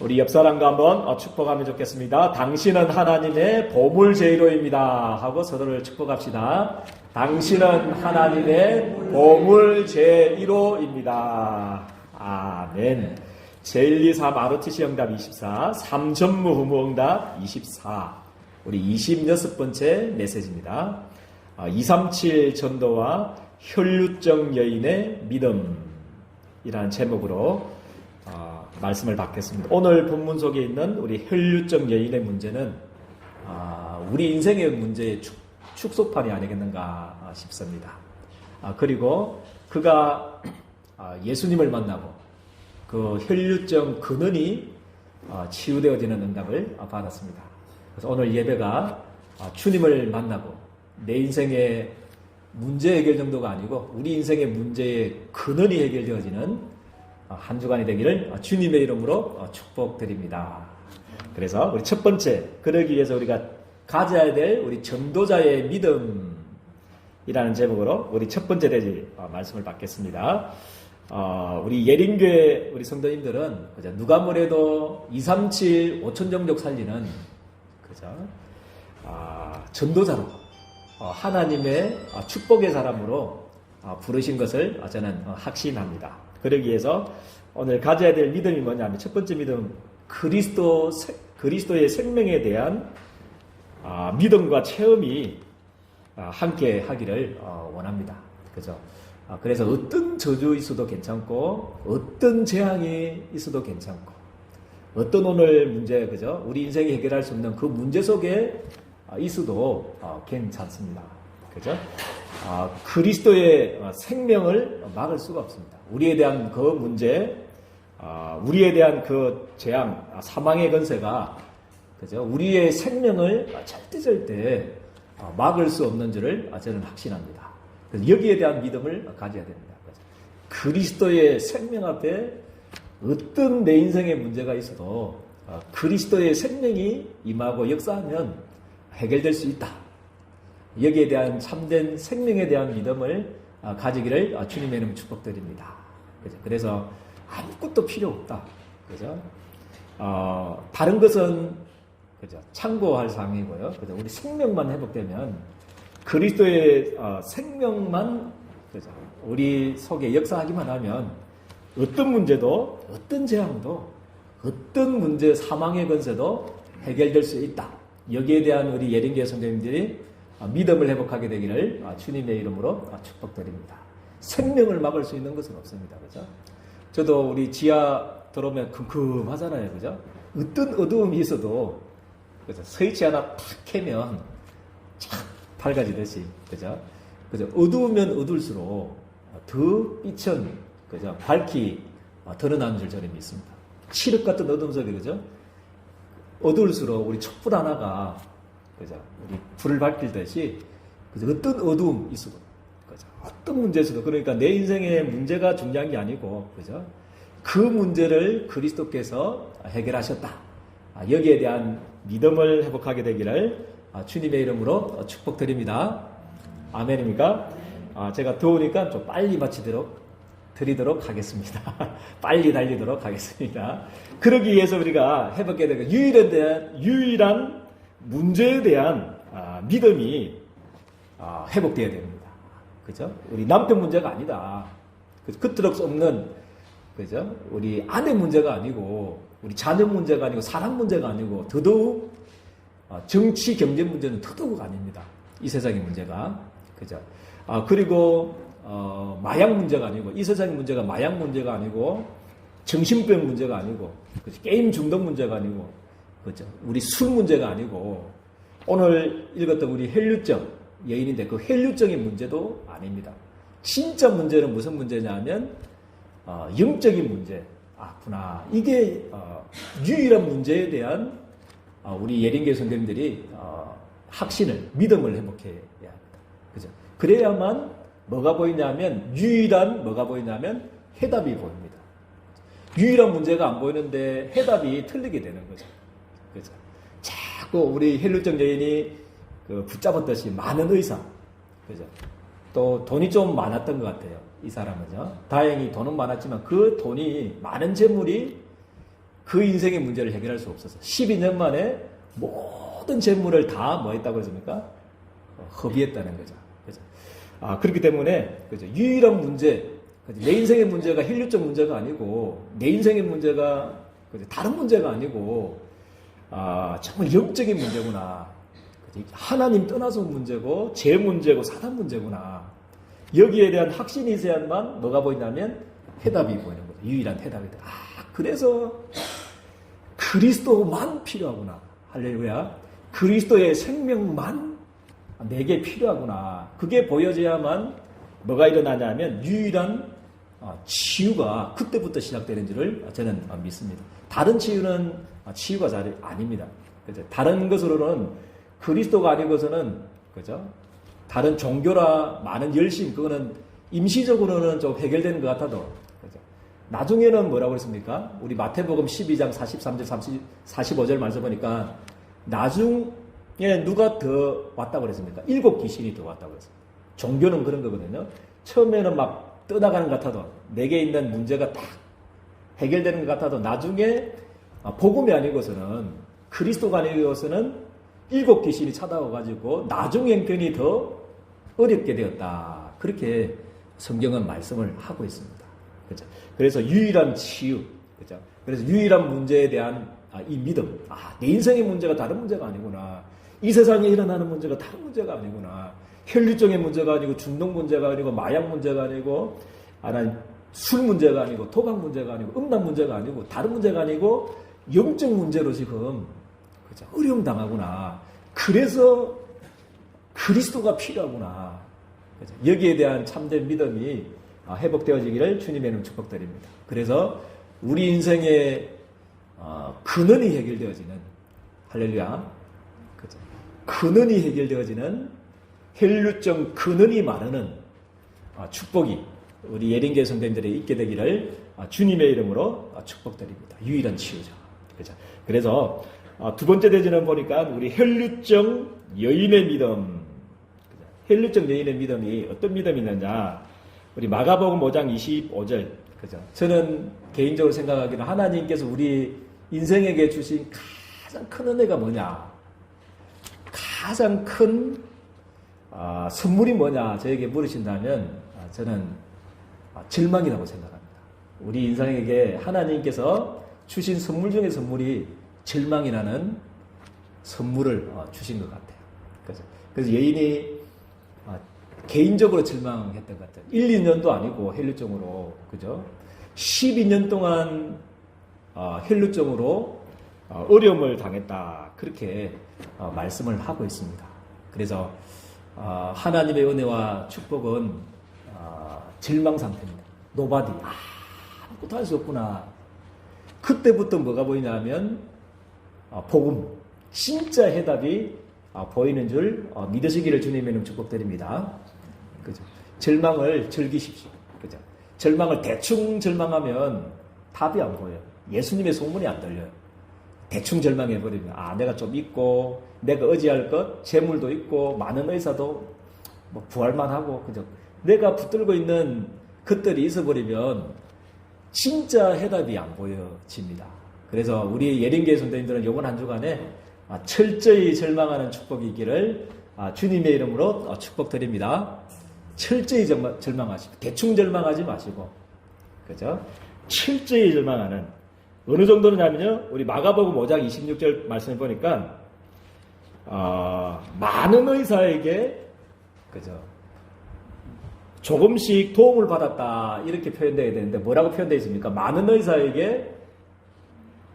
우리 옆 사람과 한번 어, 축복하면 좋겠습니다. 당신은 하나님의 보물 제이로입니다. 하고 서로를 축복합시다. 당신은 하나님의 보물 제이로입니다. 아멘. 제123 ROTC 응답 24, 3전무 후무 응답 24. 우리 26번째 메시지입니다. 237 전도와 혈류증 여인의 믿음이라는 제목으로 어, 말씀을 받겠습니다. 오늘 본문 속에 있는 우리 혈류증 여인의 문제는 아, 우리 인생의 문제의 축, 축소판이 아니겠는가 싶습니다. 아, 그리고 그가 아, 예수님을 만나고 그 혈류증 근원이 어, 치유되어지는 응답을 어, 받았습니다. 그래서 오늘 예배가 어, 주님을 만나고 내 인생의 문제 해결 정도가 아니고 우리 인생의 문제의 근원이 해결되어지는 어, 한 주간이 되기를 어, 주님의 이름으로 어, 축복드립니다. 그래서 우리 첫 번째 그러기 위해서 우리가 가져야 될 우리 전도자의 믿음이라는 제목으로 우리 첫 번째 대지 어, 말씀을 받겠습니다. 어, 우리 예린교회 우리 성도님들은 그죠? 누가 뭐래도 237 5천 정도 살리는 그죠? 아, 전도자로 어, 하나님의 어, 축복의 사람으로 어, 부르신 것을 어, 저는 어, 확신합니다. 그러기 위해서 오늘 가져야 될 믿음이 뭐냐면 첫 번째 믿음 그리스도 세- 그리스도의 생명에 대한 아, 믿음과 체험이 아, 함께 하기를 어, 원합니다. 그죠? 아, 그래서 어떤 저주 있어도 괜찮고, 어떤 재앙이 있어도 괜찮고, 어떤 오늘 문제, 그죠? 우리 인생이 해결할 수 없는 그 문제 속에 아, 있어도 어, 괜찮습니다. 그죠? 아, 그리스도의 어, 생명을 막을 수가 없습니다. 우리에 대한 그 문제, 아, 우리에 대한 그 재앙, 아, 사망의 건세가 그죠? 우리의 생명을 절대 절대 어, 막을 수 없는 줄을 저는 확신합니다. 여기에 대한 믿음을 가져야 됩니다. 그리스도의 생명 앞에 어떤 내 인생의 문제가 있어도 어, 그리스도의 생명이 임하고 역사하면 해결될 수 있다. 여기에 대한 참된 생명에 대한 믿음을 어, 가지기를 어, 주님의 이름 축복드립니다. 그죠? 그래서 아무것도 필요 없다. 그죠? 어, 다른 것은 그죠? 참고할 사항이고요. 그죠? 우리 생명만 회복되면 그리스도의 어, 생명만 그죠? 우리 속에 역사하기만 하면 어떤 문제도 어떤 재앙도 어떤 문제 사망의 건세도 해결될 수 있다. 여기에 대한 우리 예린계 선생님들이 어, 믿음을 회복하게 되기를 어, 주님의 이름으로 어, 축복드립니다. 생명을 막을 수 있는 것은 없습니다. 그죠? 저도 우리 지하 들어오면 큼큼하잖아요. 그죠? 어떤 어두움이 있어도 그죠? 스위치 하나 탁 캐면 쫙 밝아지듯이 그죠? 그죠? 어두우면 어두울수록 더 빛은 그죠? 어, 드러나는 줄 저는 믿습니다. 칠흑 같은 어둠 속에 그죠? 어두울수록 우리 촛불 하나가 그죠? 우리 불을 밝힐듯이 그죠? 어떤 어두움 있어도 그죠? 어떤 문제 있어도 그러니까 내 인생의 문제가 중요한 게 아니고 그죠? 그 문제를 그리스도께서 해결하셨다. 아, 여기에 대한 믿음을 회복하게 되기를 아, 주님의 이름으로 축복드립니다. 아멘입니까? 아, 제가 더우니까 좀 빨리 마치도록 드리도록 하겠습니다. 빨리 달리도록 하겠습니다. 그러기 위해서 우리가 되는 유일에 대한 유일한 문제에 대한 아, 믿음이 아, 회복되어야 됩니다. 그죠? 우리 남편 문제가 아니다. 그 끄트럭 수 없는 그죠? 우리 아내 문제가 아니고 우리 자녀 문제가 아니고 사람 문제가 아니고 더더욱 어, 정치 경제 문제는 더더욱 아닙니다. 이 세상의 문제가 그죠? 아 그리고 어, 마약 문제가 아니고 이 세상의 문제가 마약 문제가 아니고 정신병 문제가 아니고 그죠? 게임 중독 문제가 아니고 그죠? 우리 술 문제가 아니고 오늘 읽었던 우리 혈류증 여인인데 그 혈류증의 문제도 아닙니다. 진짜 문제는 무슨 문제냐면 어, 영적인 문제. 아구나. 이게 어, 유일한 문제에 대한 어, 우리 예린계 선생님들이 어, 확신을, 믿음을 회복해야 합니다. 그죠? 그래야만 뭐가 보이냐면 유일한 뭐가 보이냐면 해답이 보입니다. 유일한 문제가 안 보이는데 해답이 틀리게 되는 거죠. 그죠? 자꾸 우리 헬루증 여인이 그 붙잡았듯이 많은 의사. 그죠? 또 돈이 좀 많았던 것 같아요. 이 사람은요. 다행히 돈은 많았지만 그 돈이 많은 재물이 그 인생의 문제를 해결할 수 없어서 12년 만에 모든 재물을 다 뭐 했다고 그랬습니까? 어, 허비했다는 거죠. 그죠? 아, 그렇기 때문에 그죠? 유일한 문제, 그죠? 내 인생의 문제가 혈류적 문제가 아니고 내 인생의 문제가 그죠? 다른 문제가 아니고 아, 정말 영적인 문제구나. 하나님 떠나서 온 문제고 제 문제고 사단 문제구나. 여기에 대한 확신이 있어야만 뭐가 보이냐면 해답이 보이는 거죠. 유일한 해답이다. 아, 그래서 그리스도만 필요하구나. 할렐루야. 그리스도의 생명만 내게 필요하구나. 그게 보여져야만 뭐가 일어나냐면 유일한 어, 치유가 그때부터 시작되는 줄을 저는 어, 믿습니다. 다른 치유는 어, 치유가 잘 아닙니다. 그죠? 다른 것으로는 그리스도가 아니고서는 그죠? 다른 종교라 많은 열심 그거는 임시적으로는 좀 해결되는 것 같아도 그죠? 나중에는 뭐라고 했습니까? 우리 마태복음 12장 43절 30, 45절 말씀 보니까 나중에 누가 더 왔다고 그랬습니까? 일곱 귀신이 더 왔다고 그랬습니다. 종교는 그런 거거든요. 처음에는 막 떠나가는 것 같아도 내게 있는 문제가 딱 해결되는 것 같아도 나중에 아, 복음이 아니고서는 그리스도가 아니고서는 일곱 귀신이 찾아와가지고 나중 형편이 더 어렵게 되었다. 그렇게 성경은 말씀을 하고 있습니다. 그죠? 그래서 유일한 치유, 그죠? 그래서 유일한 문제에 대한 아, 이 믿음. 아, 내 인생의 문제가 다른 문제가 아니구나. 이 세상에 일어나는 문제가 다른 문제가 아니구나. 혈류적인 문제가 아니고 중독 문제가 아니고 마약 문제가 아니고 아니 술 문제가 아니고 도박 문제가 아니고 음란 문제가 아니고 다른 문제가 아니고 영적 문제로 지금 그죠? 어려움 당하구나. 그래서 그리스도가 필요하구나. 그죠? 여기에 대한 참된 믿음이 아, 회복되어지기를 주님의 이름 축복드립니다. 그래서 우리 인생의 어, 근원이 해결되어지는 할렐루야. 그죠? 근원이 해결되어지는 혈류증 근원이 마르는 아, 축복이 우리 예린계 성도님들에 있게 되기를 아, 주님의 이름으로 아, 축복드립니다. 유일한 치유죠. 그죠? 그래서 두 번째 대지는 보니까 우리 혈류증 여인의 믿음. 혈류증 여인의 믿음이 어떤 믿음이 있느냐? 우리 마가복음 5장 25절. 그죠? 저는 개인적으로 생각하기는 하나님께서 우리 인생에게 주신 가장 큰 은혜가 뭐냐? 가장 큰 아, 선물이 뭐냐 저에게 물으신다면 아, 저는 아, 절망이라고 생각합니다. 우리 인생에게 하나님께서 주신 선물 중에 선물이 절망이라는 선물을 어, 주신 것 같아요. 그래서, 그래서 여인이 아, 개인적으로 절망했던 것 같아요. 1, 2년도 아니고 헬루증으로 그죠? 12년 동안 어, 헬루증으로 어, 어려움을 당했다 그렇게 어, 말씀을 하고 있습니다. 그래서 어, 하나님의 은혜와 축복은 어, 절망 상태입니다. 노바디 아무것도 할 수 없구나. 그때부터 뭐가 보이냐면 어, 복음 진짜 해답이 보이는 줄 믿으시기를 주님의 이름 축복드립니다. 그죠? 절망을 즐기십시오. 그죠? 절망을 대충 절망하면 답이 안 보여요. 예수님의 소문이 안 들려요. 대충 절망해버리면, 아, 내가 좀 있고, 내가 의지할 것, 재물도 있고, 많은 의사도 뭐 부활만 하고, 그죠. 내가 붙들고 있는 것들이 있어버리면, 진짜 해답이 안 보여집니다. 그래서 우리 예린계 선생님들은 요번 한 주간에 아, 철저히 절망하는 축복이 있기를 아, 주님의 이름으로 어, 축복드립니다. 철저히 절망하시고, 대충 절망하지 마시고, 그죠? 철저히 절망하는 어느 정도냐면요. 우리 마가복음 5장 26절 말씀을 보니까 어, 많은 의사에게 그죠. 조금씩 도움을 받았다 이렇게 표현되어야 되는데 뭐라고 표현되어 있습니까? 많은 의사에게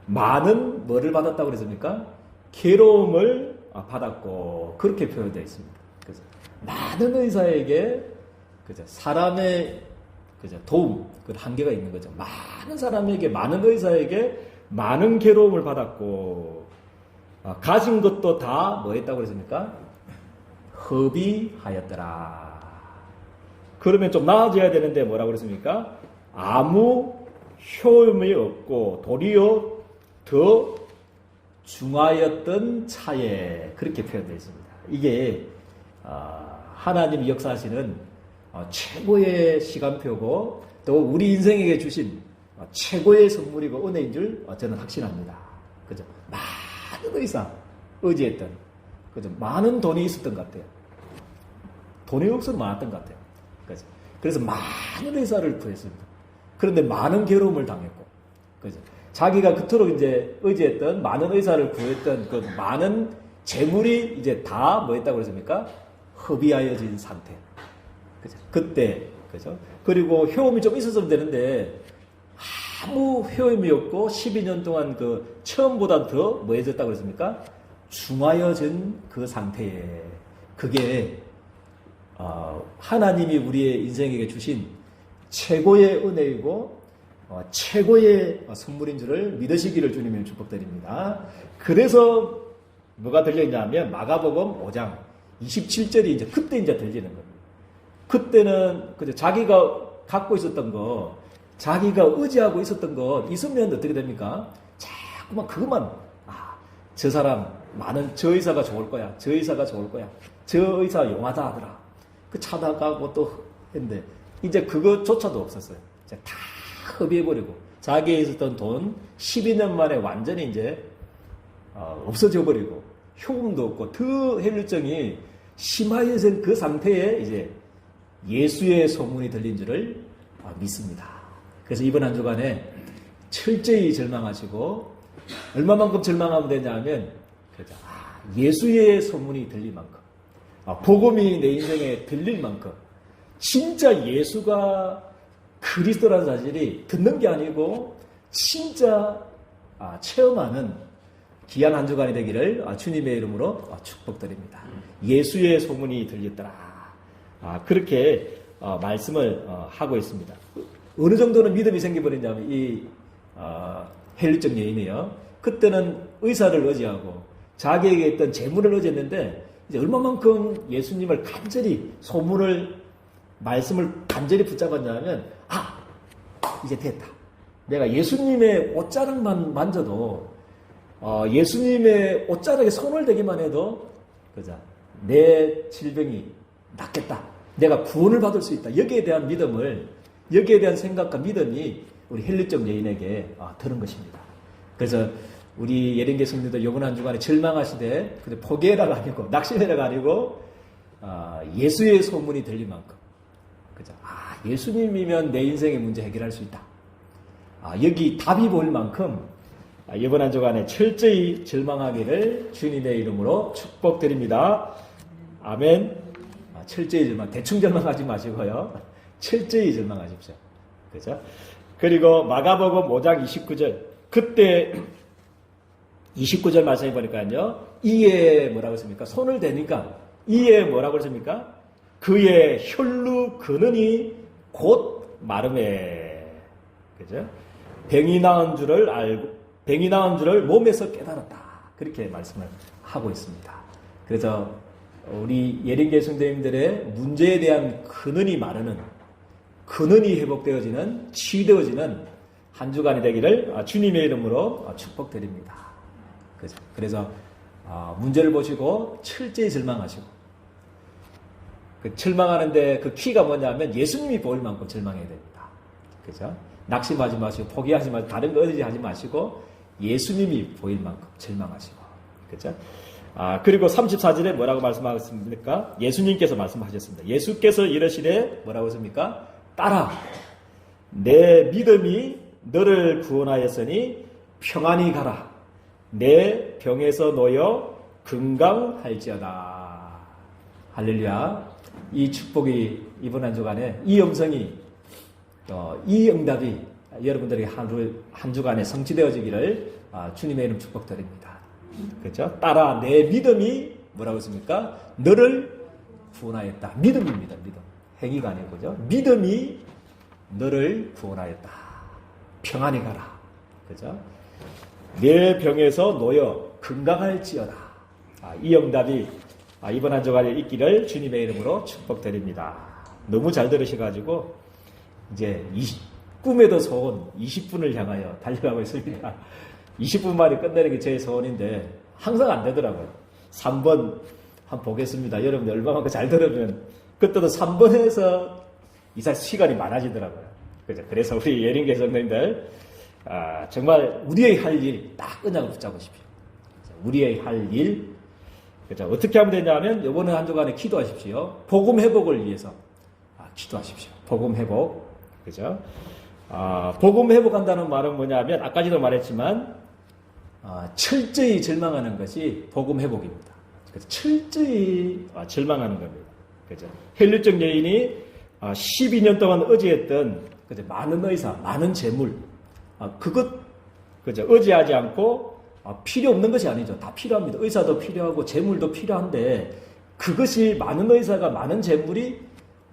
많은 뭐를 받았다고 그랬습니까? 괴로움을 받았고 그렇게 표현되어 있습니다. 그래서 많은 의사에게 그죠 사람의 그죠? 도움, 그 한계가 있는 거죠. 많은 사람에게, 많은 의사에게 많은 괴로움을 받았고, 아, 가진 것도 다 뭐 했다고 그랬습니까? 허비하였더라. 그러면 좀 나아져야 되는데 뭐라고 그랬습니까? 아무 효험이 없고 도리어 더 중하였던 차에 그렇게 표현되어 있습니다. 이게 아, 하나님이 역사하시는 어, 최고의 시간표고 또 우리 인생에게 주신 어, 최고의 선물이고 은혜인 줄 어, 저는 확신합니다. 그죠? 많은 의사 의지했던 그죠? 많은 돈이 있었던 것 같아요. 돈이 없어도 많았던 것 같아요. 그죠? 그래서 많은 의사를 구했습니다. 그런데 많은 괴로움을 당했고, 그죠? 자기가 그토록 이제 의지했던 많은 의사를 구했던 그 많은 재물이 이제 다 뭐했다고 그랬습니까? 허비하여진 상태. 그죠? 그때, 그죠? 그리고 효험이 좀 있었으면 되는데, 아무 효험이 없고 12년 동안 그 처음보다 더 뭐해졌다고 그랬습니까? 중하여진 그 상태에 그게 어, 하나님이 우리의 인생에게 주신 최고의 은혜이고 어, 최고의 선물인 줄을 믿으시기를 주님의 축복드립니다. 그래서 뭐가 들려있냐면 마가복음 5장 27절이 이제 그때 이제 들리는 겁니다. 그때는 그저 자기가 갖고 있었던 거, 자기가 의지하고 있었던 것 있으면 어떻게 됩니까? 자꾸만 그것만 아, 저 사람 많은 저 의사가 좋을 거야. 저 의사가 좋을 거야. 저 의사 용하다 하더라. 그 찾아가고 또 했는데 이제 그것조차도 없었어요. 이제 다 흡입해버리고 자기에 있었던 돈 12년 만에 완전히 이제 어, 없어져 버리고 효금도 없고 더 혈류증이 심하여진 그 상태에 이제 예수의 소문이 들린 줄을 어, 믿습니다. 그래서 이번 한 주간에 철저히 절망하시고 얼마만큼 절망하면 되냐면 그죠. 아, 예수의 소문이 들릴 만큼 아, 복음이 내 인생에 들릴 만큼 진짜 예수가 그리스도라는 사실이 듣는 게 아니고 진짜 아, 체험하는 귀한 한 주간이 되기를 아, 주님의 이름으로 아, 축복드립니다. 예수의 소문이 들렸더라. 아, 그렇게 어, 말씀을 어, 하고 있습니다. 어느 정도는 믿음이 생겨버리냐면 이 어, 헬리적 여인이요. 그때는 의사를 의지하고 자기에게 있던 재물을 의지했는데 이제 얼마만큼 예수님을 간절히 소문을 말씀을 간절히 붙잡았냐면 아 이제 됐다. 내가 예수님의 옷자락만 만져도 어, 예수님의 옷자락에 손을 대기만 해도 그자 내 질병이 낫겠다. 내가 구원을 받을 수 있다. 여기에 대한 믿음을 여기에 대한 생각과 믿음이 우리 헬리적 여인에게 아, 들은 것입니다. 그래서 우리 예린계 성도들 요번 한 주간에 절망하시되 근데 포기해라가 아니고 낙심해라가 아니고 아, 예수의 소문이 들릴 만큼 그죠? 아 예수님이면 내 인생의 문제 해결할 수 있다. 아, 여기 답이 보일 만큼 아, 이번 한 주간에 철저히 절망하기를 주님의 이름으로 축복드립니다. 아멘. 아, 철저히 절망, 대충 절망하지 마시고요. 철저히 절망하십시오. 그죠? 그리고 마가복음 5장 29절. 그때 29절 말씀해 보니까요. 이에 뭐라고 했습니까? 손을 대니까 이에 뭐라고 했습니까? 그의 혈루 근원이 곧 마름에 그죠? 병이 나은 줄을 알고 병이 나은 줄을 몸에서 깨달았다. 그렇게 말씀을 하고 있습니다. 그래서 우리 예린계 성도님들의 문제에 대한 근원이 마르는 근원이 회복되어지는 치유되어지는 한 주간이 되기를 주님의 이름으로 축복드립니다. 그죠? 그래서 문제를 보시고 철저히 절망하시고 그 절망하는데 그 키가 뭐냐면 예수님이 보일 만큼 절망해야 됩니다. 그죠? 낙심하지 마시고 포기하지 마시고 다른 거 의지하지 마시고 예수님이 보일 만큼 절망하시고 그죠? 아, 그리고 34절에 뭐라고 말씀하셨습니까? 예수님께서 말씀하셨습니다. 예수께서 이러시되 뭐라고 했습니까? 따라 내 믿음이 너를 구원하였으니 평안히 가라. 내 병에서 놓여 건강할지어다. 할렐루야. 이 축복이 이번 한 주간에 이 음성이 어, 이 응답이 여러분들에게 한, 한 주간에 성취되어지기를 아, 주님의 이름 축복드립니다. 그렇죠? 따라 내 믿음이 뭐라고 했습니까? 너를 구원하였다. 믿음입니다. 믿음. 행위가 아니고 그죠? 믿음이 너를 구원하였다. 평안히 가라. 그죠? 내 병에서 놓여 건강할지어다. 아, 이 응답이 아, 이번 한 주간에 있기를 주님의 이름으로 축복드립니다. 너무 잘 들으셔가지고 이제 20, 꿈에도 소원 20분을 향하여 달려가고 있습니다. 20분 만에 끝내는 게 제 소원인데 항상 안 되더라고요. 3번 한번 보겠습니다. 여러분들 얼마만큼 잘 들으면 그때도 3번에서 이사 시간이 많아지더라고요. 그죠? 그래서 우리 예린 개성님들 아, 정말 우리의 할 일딱 그냥 붙잡으십시오. 우리의 할 일, 그죠? 어떻게 하면 되냐면 이번에 한 주간에 기도하십시오. 복음 회복을 위해서 아, 기도하십시오. 복음 회복, 그죠? 아, 복음 회복한다는 말은 뭐냐면 아까지도 말했지만 아, 철저히 절망하는 것이 복음 회복입니다. 그래서 철저히 아, 절망하는 겁니다. 그죠? 헬류적 여인이 아, 12년 동안 의지했던 그죠? 많은 의사, 많은 재물, 아, 그것 그죠? 의지하지 않고 아, 필요 없는 것이 아니죠. 다 필요합니다. 의사도 필요하고 재물도 필요한데 그것이 많은 의사가 많은 재물이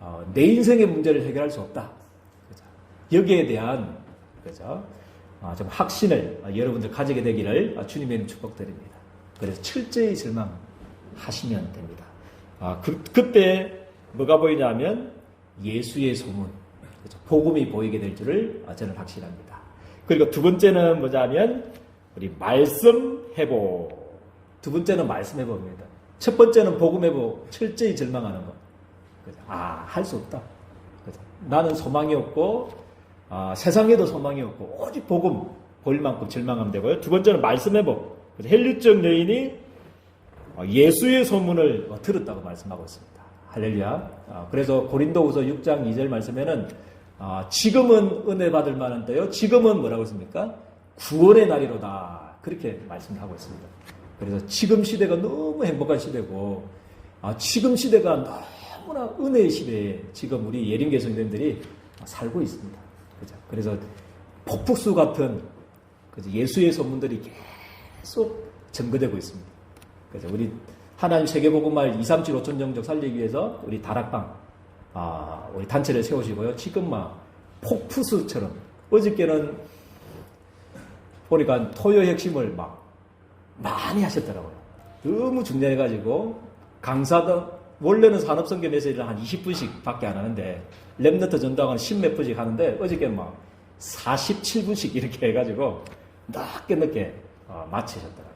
어, 내 인생의 문제를 해결할 수 없다. 여기에 대한 그죠? 아, 좀 확신을 아, 여러분들 가지게 되기를 아, 주님의 이름 축복드립니다. 그래서 철저히 절망하시면 됩니다. 아, 그, 그때 뭐가 보이냐면 예수의 소문? 복음이 보이게 될 줄을 아, 저는 확신합니다. 그리고 두 번째는 뭐냐면 우리 말씀 회복. 두 번째는 말씀 회복입니다. 첫 번째는 복음 회복, 철저히 절망하는 것. 아, 할 수 없다. 나는 소망이 없고, 아, 세상에도 소망이 없고, 오직 복음 보일 만큼 절망하면 되고요. 두 번째는 말씀. 그래서 헬류적 여인이 어, 예수의 소문을 어, 들었다고 말씀하고 있습니다. 할렐루야. 아, 그래서 고린도후서 6장 2절 말씀에는 아, 지금은 은혜 받을 만한 때요. 지금은 뭐라고 했습니까? 구원의 날이로다. 그렇게 말씀하고 있습니다. 그래서 지금 시대가 너무 행복한 시대고, 아, 지금 시대가 너무나 은혜의 시대에 지금 우리 예림계 성도들이 살고 있습니다. 그죠? 그래서 폭풍수 같은? 예수의 소문들이 계속 증거되고 있습니다. 그래서 우리 하나님 세계복음말 2, 3, 7, 5천 정적 살리기 위해서 우리 다락방, 아, 우리 단체를 세우시고요. 지금 막 폭푸수처럼 어저께는 보니까 토요 핵심을 막 많이 하셨더라고요. 너무 중요해가지고 강사도 원래는 산업성교 메시지를 한 20분씩 밖에 안 하는데 랩너트 전당은 10몇 분씩 하는데 어저께는 막 47분씩 이렇게 해가지고 늦게 늦게 어, 마치셨더라고요.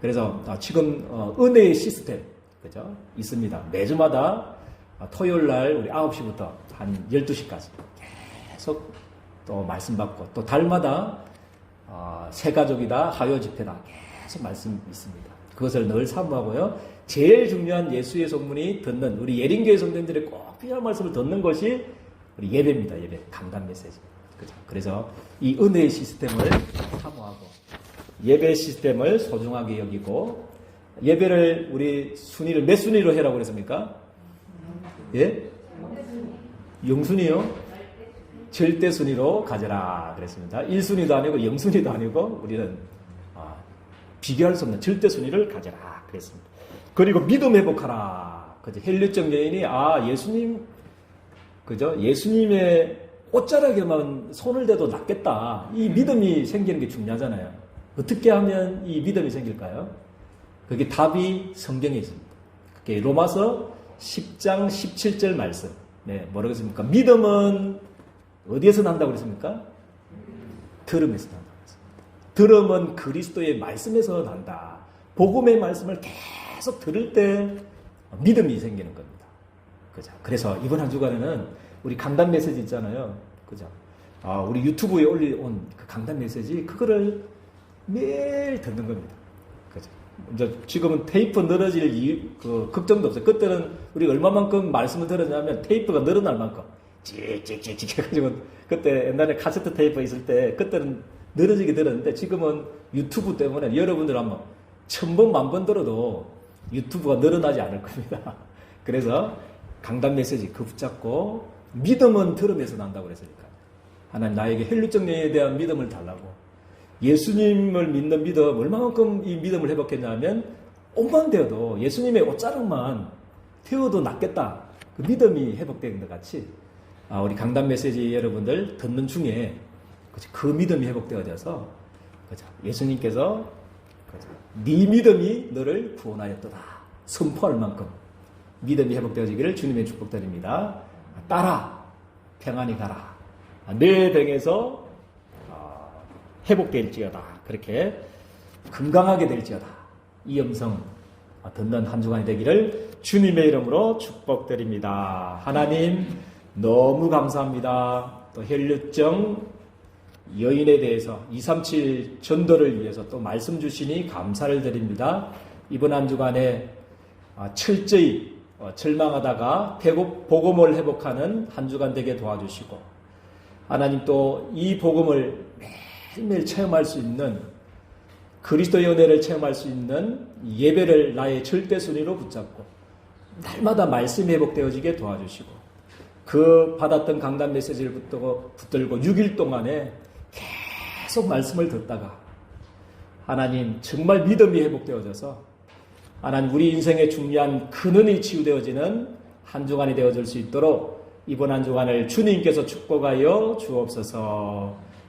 그래서 아, 지금 어, 은혜의 시스템 그죠 있습니다. 매주마다 아, 토요일 날 우리 9시부터 한 12시까지 계속 또 말씀 받고 또 달마다 아, 새 가족이다 하요 집회다 계속 말씀 있습니다. 그것을 늘 사모하고요. 제일 중요한 예수의 성문이 듣는 우리 예린교회 성도님들의 꼭 필요한 말씀을 듣는 것이 우리 예배입니다. 예배 강단 메시지. 그죠? 그래서 이 은혜의 시스템을 사모하고 예배 시스템을 소중하게 여기고 예배를 우리 순위를 몇 순위로 해라고 그랬습니까? 예? 영순위요? 절대 순위로 가져라 그랬습니다. 1순위도 아니고 0순위도 아니고 우리는 아, 비교할 수 없는 절대 순위를 가져라 그랬습니다. 그리고 믿음 회복하라. 그죠? 헬류적 여인이 아 예수님 그죠? 예수님의 옷자락에만 손을 대도 낫겠다. 이 믿음이 생기는 게 중요하잖아요. 어떻게 하면 이 믿음이 생길까요? 그게 답이 성경에 있습니다. 그게 로마서 10장 17절 말씀. 네, 뭐라고 했습니까? 믿음은 어디에서 난다고 그랬습니까? 들음에서 난다고 그랬습니다. 들음은 그리스도의 말씀에서 난다. 복음의 말씀을 계속 들을 때 믿음이 생기는 겁니다. 그죠? 그래서 이번 한 주간에는 우리 강단 메시지 있잖아요. 그죠? 아, 우리 유튜브에 올려온 그 강단 메시지, 그거를 매일 듣는 겁니다. 이제 지금은 테이프 늘어질 이유, 그 걱정도 없어요. 그때는 우리 얼마만큼 말씀을 들었냐면 테이프가 늘어날 만큼 찍찍찍찍 해가지고 그때 옛날에 카세트 테이프 있을 때 그때는 늘어지게 들었는데 지금은 유튜브 때문에 여러분들 한번 천 번, 만 번 들어도 유튜브가 늘어나지 않을 겁니다. 그래서 강단 메시지 그 붙잡고 믿음은 들음에서 난다고 그랬으니까. 하나님 나에게 헬류정령에 대한 믿음을 달라고. 예수님을 믿는 믿음, 얼마만큼 이 믿음을 회복했냐면, 옷만 되어도 예수님의 옷자락만 태워도 낫겠다. 그 믿음이 회복된 것 같이, 아, 우리 강단 메시지 여러분들 듣는 중에 그치, 그 믿음이 회복되어져서, 그죠? 예수님께서 그죠? 네 믿음이 너를 구원하였도다. 선포할 만큼 믿음이 회복되어지기를 주님의 축복드립니다. 따라 평안히 가라. 내 병에서 어, 회복될지어다. 그렇게 건강하게 될지어다. 이 음성 듣는 한 주간이 되기를 주님의 이름으로 축복드립니다. 하나님 너무 감사합니다. 또 혈류증 여인에 대해서 237 전도를 위해서 또 말씀 주시니 감사를 드립니다. 이번 한 주간에 아, 철저히 어, 절망하다가 회복, 복음을 회복하는 한 주간 되게 도와주시고 하나님 또 이 복음을 매일매일 체험할 수 있는 그리스도의 은혜를 체험할 수 있는 예배를 나의 절대 순위로 붙잡고 날마다 말씀이 회복되어지게 도와주시고 그 받았던 강단 메시지를 붙들고, 붙들고 6일 동안에 계속 말씀을 듣다가 하나님 정말 믿음이 회복되어져서 하나님 우리 인생의 중요한 근원이 치유되어지는 한 주간이 되어질 수 있도록 이번 한 주간을 주님께서 축복하여 주옵소서